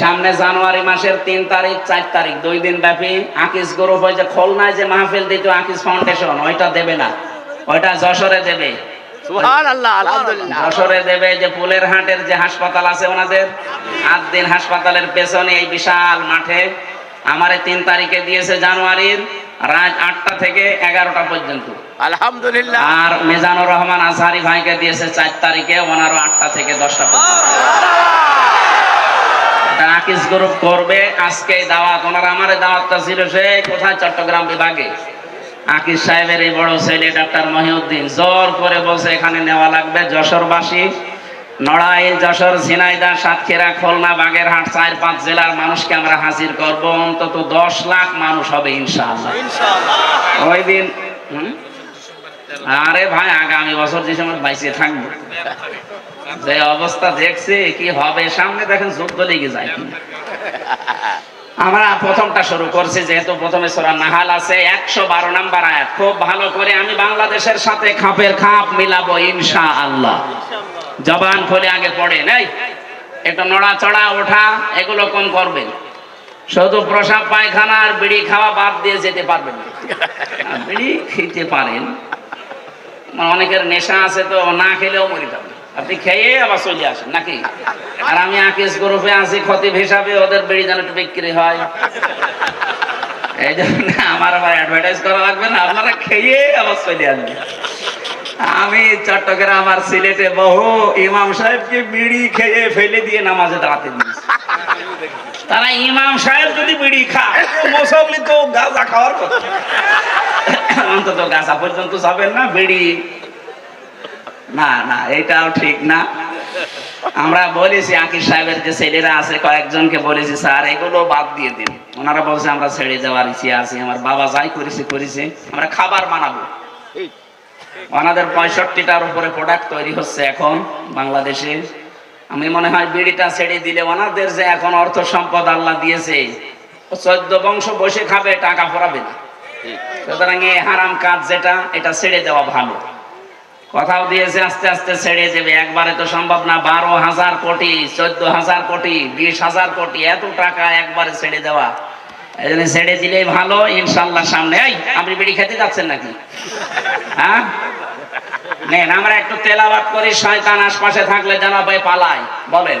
সামনে জানুয়ারি মাসের তিন তারিখ চার তারিখ দুই দিন ব্যাপী আকিস গ্রুপ ওই যে খুলনায় যে মাহফিল দিত আকিস ফাউন্ডেশন ওইটা দেবে না। ওইটা যশোরে দেবে। যশোরে দেবে যে পুলের হাটের যে হাসপাতাল আছে ওনাদের আট দিন হাসপাতালের পেছনে এই বিশাল মাঠে আমারে তিন তারিখে দিয়েছে জানুয়ারির রাত আটটা থেকে এগারোটা পর্যন্ত। আলহামদুলিল্লাহ। আর মেজানুর রহমান আজহারি ভাইকে দিয়েছে চার তারিখে ওনারও আটটা থেকে দশটা পর্যন্ত। এটা গ্রুপ করবে। আজকে দাওয়াত ওনার আমার দাওয়াতটা ছিল সেই কোথায়? চট্টগ্রাম বিভাগে। আকিস সাহেবের এই বড় ছেলে ডাক্তার মহিউদ্দিন। জোর করে বলছে এখানে নেওয়া লাগবে যশোরবাসী। নড়াইল যশোর ঝিনাইদা সাতক্ষীরা খুলনা বাগেরহাট চার পাঁচ জেলার মানুষকে আমরা হাজির করব। অন্তত দশ লাখ মানুষ হবে ইনশাআল্লাহ। ওই দিন হুম? আরে ভাই, আগামী বছর যে সময় বাইসে থাকব। যে অবস্থা দেখছি, কি হবে? সামনে দেখেন যুদ্ধ লেগে যায় আমরা প্রথমটা শুরু করছি, যেহেতু প্রথমে সোরা নাহাল আছে, একশো বারো নাম্বার আয়াত। খুব ভালো করে আমি বাংলাদেশের সাথে খাপের খাপ মিলাবো ইনশা আল্লাহ জবান খুলে আগে পড়ে, নেই? একটু নড়াচড়া, ওঠা, এগুলো কম করবেন। শুধু প্রসাব পায়খানা আর বিড়ি খাওয়া বাদ দিয়ে যেতে পারবেন বিড়ি খেতে পারেন। অনেকের নেশা আছে তো না খেলেও মরে আপনি খেয়ে আবার চলে আসেন, নাকি? আর আমি আকিস গ্রুপে আছি, ক্ষতি হিসাবে ওদের বেড়ি যেন বিক্রি হয়। এই জন্য আমার আবার অ্যাডভার্টাইজ করা লাগবে না, আপনারা খেয়ে আবার চলে আসবেন। আমি চট্টগ্রাম আর সিলেটে বহু ইমাম সাহেবকে বিড়ি খেয়ে ফেলে দিয়ে নামাজে দাঁড়াতে তারা ইমাম সাহেব যদি বিড়ি খায় মুসল্লি তো গাঁজা খাওয়ার কথা। অন্তত গাছা পর্যন্ত যাবেন না বিড়ি। না না এটাও ঠিক না। আমরা বলেছি আকির সাহেবের যে ছেলেরা আছে কয়েকজনকে বলেছি স্যার এগুলো বাদ দিয়ে দিন। ওনারা বলছে আমরা ছেড়ে যাওয়ার ইচ্ছে আছে আমার বাবা যাই করেছে করেছে আমরা খাবার বানাবো। ওনাদের পঁয়ষট্টিটার উপরে প্রোডাক্ট তৈরি হচ্ছে এখন বাংলাদেশে। আমি মনে হয় বিড়িটা ছেড়ে দিলে ওনাদের যে এখন অর্থ সম্পদ আল্লাহ দিয়েছে চোদ্দ বংশ বসে খাবে টাকা পড়াবে না। সুতরাং এই হারাম কাজ যেটা, এটা ছেড়ে দেওয়া ভালো। কথাও দিয়েছে, আস্তে আস্তে ছেড়ে দেবে। একবারে তো সম্ভব না, বারো হাজার কোটি, চোদ্দ হাজার কোটি, বিশ হাজার কোটি, এত টাকা একবারে ছেড়ে দেওয়া। ছেড়ে দিলেই ভালো, ইনশাল্লাহ সামনে। এই, আপনি বিড়ি খেতে যাচ্ছেন নাকি? হ্যাঁ? নেন, আমরা একটু তেলাবাদ করি, শয়তান আশপাশে থাকলে ভাই পালাই বলেন।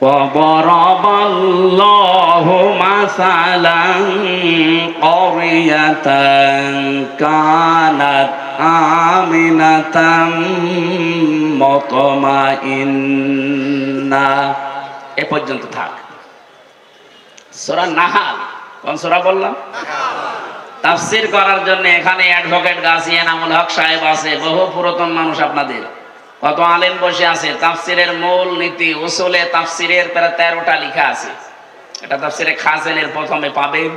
وضرب الله مثلا قرية كانت آمنة مطمئنة এ পর্যন্ত থাক সোরা নাহাল কোন সোরা বললাম তাফসির করার জন্য এখানে অ্যাডভোকেট গাছিয়ান আমুল হক সাহেব আছে বহু পুরাতন মানুষ আপনাদের কত আলেম বসে আছে, তাফসিরের মূল নীতি, উসুলে তাফসিরের প্রায় তেরোটা লেখা আছে। এটা তাফসিরে খাজেনের প্রথমে পাবেন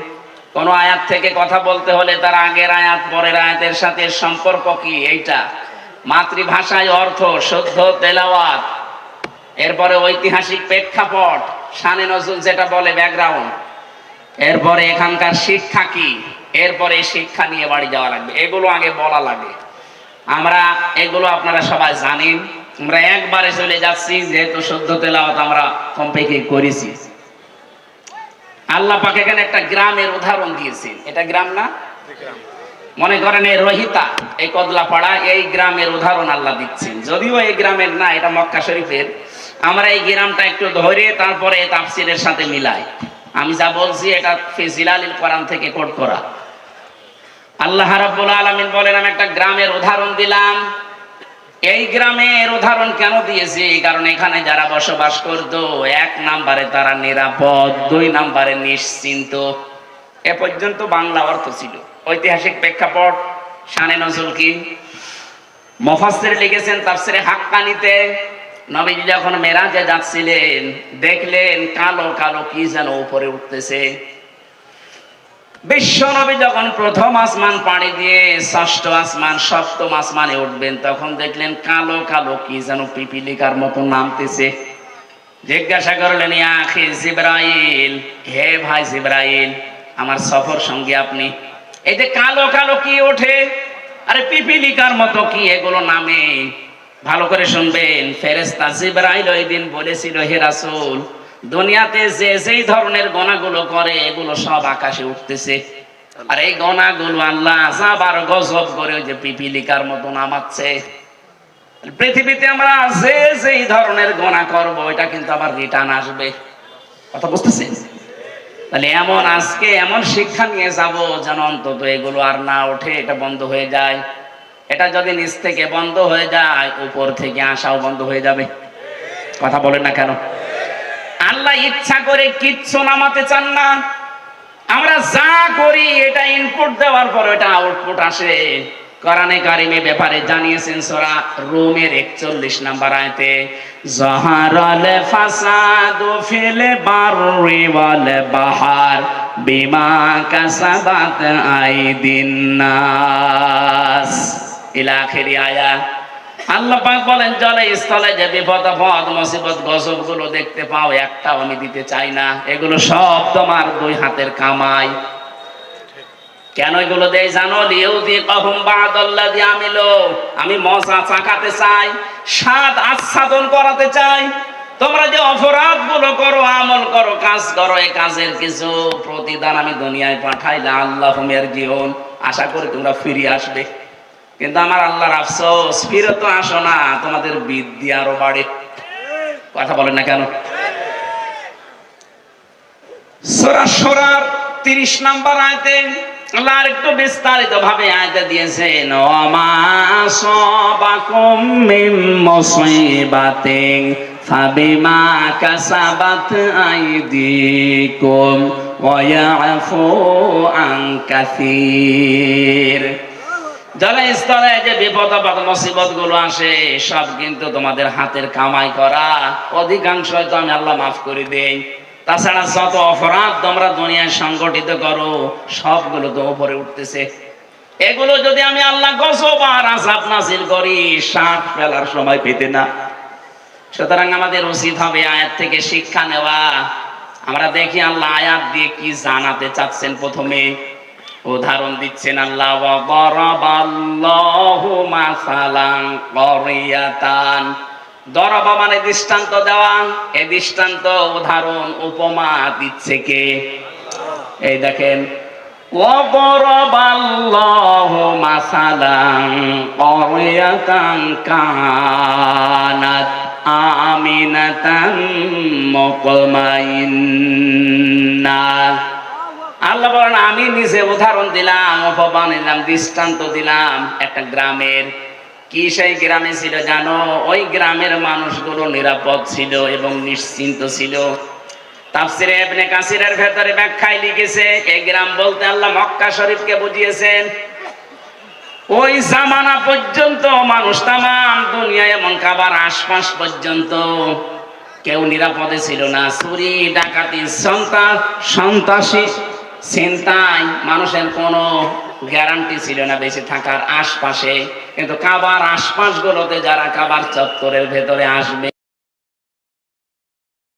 কোন আয়াত থেকে কথা বলতে হলে তার আগের আয়াত, পরের আয়াতের সাথে সম্পর্ক কি এইটা? মাতৃভাষায় অর্থ, শুদ্ধ তেলাওয়াত, এরপরে ঐতিহাসিক প্রেক্ষাপট, শানে নজরুল যেটা বলে ব্যাকগ্রাউন্ড এরপরে এখানকার শিক্ষা কি, এরপরে শিক্ষা নিয়ে বাড়ি যাওয়া লাগবে। এগুলো আগে বলা লাগে। আমরা এগুলো আপনারা সবাই জানেন। আমরা একবারে চলে যাচ্ছি, যেহেতু শুদ্ধ তেলাওয়াত আমরা কমপেকে করেছি। আল্লাহ পাক এখানে একটা গ্রামের উদাহরণ দিয়েছেন। এটা গ্রাম না? মনে করেন এই রহিতা, এই কদলাপাড়া, এই গ্রামের উদাহরণ আল্লাহ দিচ্ছেন। যদিও এই গ্রামের না, এটা মক্কা শরীফের। আমরা এই গ্রামটা একটু ধরে তারপরে তাফসিরের সাথে মিলাই। আমি যা বলছি, এটা ফিজিলালিল কোরআন থেকে কোট করা। আল্লাহ রাব্বুল আলামিন বলেন, আমি একটা গ্রামের উদাহরণ দিলাম। এই গ্রামের উদাহরণ কেন দিয়েছি? কারণ এখানে যারা বসবাস করতো, এক নাম্বারে তারা নিরাপদ, দুই নাম্বারে নিশ্চিন্ত। এ পর্যন্ত বাংলা অর্থ ছিল। ঐতিহাসিক প্রেক্ষাপট, শানে নজরুল কি? মফাসসির লিখেছেন তার তাফসিরে হাক্কানিতে, নবীজি যখন মেরাজে যাচ্ছিলেন, দেখলেন কালো কালো কি যেন উপরে উঠতেছে। বিশ্ব নবী যখন প্রথম আসমান পাড়ি দিয়ে, ষষ্ঠ আসমান, সপ্তম আসমানে উঠবেন, তখন দেখলেন কালো কালো কি যেন পিপিলিকার মতো নামতেছে। জিজ্ঞাসা করলেন আখি জিব্রাইল, হে ভাই জিব্রাইল, আমার সফর সঙ্গে আপনি? এই যে কালো কালো কি ওঠে? আরে পিপিলিকার মতো কি এগুলো নামে? ভালো করে শুনবেন ফেরেস্তা জিব্রাইল ওই দিন বলেছিল, হে রাসূল দুনিয়াতে যে যেই ধরনের গোনাগুলো করে, এগুলো সব আকাশে উঠতেছে। আর এই গোনাগুলো আল্লাহ আবার গজব করে ওই যে পিপিলিকার মতো নামাচ্ছে পৃথিবীতে আমরা যে যেই ধরনের গোনা করব এটা কিন্তু আবার রিটার্ন আসবে। কথা বুঝতেছেন? তাহলে এমন আজকে এমন শিক্ষা নিয়ে যাব যেন অন্তত এগুলো আর না ওঠে, এটা বন্ধ হয়ে যায়। এটা যদি নিচ থেকে বন্ধ হয়ে যায়, উপর থেকে আসাও বন্ধ হয়ে যাবে। কথা বলেন না কেন? আল্লাহ ইচ্ছা করে কিচ্ছু নামাতে চান না। আমরা যা করি, এটা ইনপুট দেওয়ার পর এটা আউটপুট আসে। কোরআনে কারিমে ব্যাপারে জানিয়েছেন সূরা রোমের 41 নাম্বার আয়াতে জাহারাল ফাসাদু ফিল বাররি ওয়াল বাহার বিমা কাসাবাত আইদিন নাস। ইলা আখিরি আয়া আল্লাহ পাক বলেন, জলে, স্থলে যে বিপদ মুসিবত গজবগুলো দেখতে পাও, একটাও আমি দিতে চাই না। এগুলো সব তোমার দুই হাতের কামাই। কেন এগুলো দেয় জানো? দিয়ে আমি মজা চাকাতে চাই আচ্ছাদন করাতে চাই। তোমরা যে অপরাধগুলো করো, আমল করো, কাজ করো এই কাজের কিছু প্রতিদান আমি দুনিয়ায় পাঠাইলে আল্লাহ জীবন। আশা করি তোমরা ফিরে আসবে। কিন্তু আমার আল্লাহর আফসোস ফিরে তো আসো না, তোমাদের বৃদ্ধি আরও বাড়ে। কথা বলেন না কেন? সোরা সোরার তিরিশ নাম্বার আয়তে আল্লাহ একটু বিস্তারিত ভাবে আয়তে দিয়েছেন, ওমা সবাকুম মুসিবাতিন, ফাবিমা কাসাবাত আইদিকুম, ওয়া জলস্তরে যে বিপদ আপদ, মুসিবতগুলো আসে, সব কিন্তু তোমাদের হাতের কামাই করা। অধিকাংশ তো আমি আল্লাহ মাফ করে দেই। তাছাড়া যত অপরাধ তোমরা দুনিয়ায় সংগঠিত করো, সবগুলো তো উপরে উঠতেছে। এগুলো যদি আমি আল্লাহ গজব আর আজাব নাজিল করি শ্বাস ফেলার সময় পেতে না। সুতরাং আমাদের উচিত হবে আয়াত থেকে শিক্ষা নেওয়া। আমরা দেখি আল্লাহ আয়াত দিয়ে কি জানাতে চাচ্ছেন প্রথমে। উদাহরণ দিচ্ছেন আল্লাহ দরবাল্লাহু মাসালান করিয়াতান। দরবা মানে দৃষ্টান্ত দেওয়া এ দৃষ্টান্ত, উদাহরণ, উপমা দিচ্ছে কে? এই দেখেন ওয়াদরাবাল্লাহু মাসালান করিয়াতান কানাত আমিনাতান মুতমাইন্না আল্লাহ বলেন, আমি নিজে উদাহরণ দিলাম, অপমান দিলাম, দৃষ্টান্ত দিলাম একটা গ্রামের। কি সেই গ্রামে ছিল জানো? ওই গ্রামের মানুষগুলো নিরাপদ ছিল এবং নিশ্চিন্ত ছিল। তাফসিরে ব্যাখ্যায় লিখেছে এই গ্রাম বলতে আল্লাহ মক্কা শরীফকে বুঝিয়েছেন। ওই জামানা পর্যন্ত মানুষ দুনিয়া এমন কাবার আশপাশ পর্যন্ত কেউ নিরাপদে ছিল না। চুরি সন্ত্রাসী চিন্তায় মানুষের কোন গ্যারান্টি ছিল না বেশি থাকার আশপাশে। কিন্তু কাবার আশপাশ গুলোতে যারা কাবার চত্বরের ভেতরে আসবে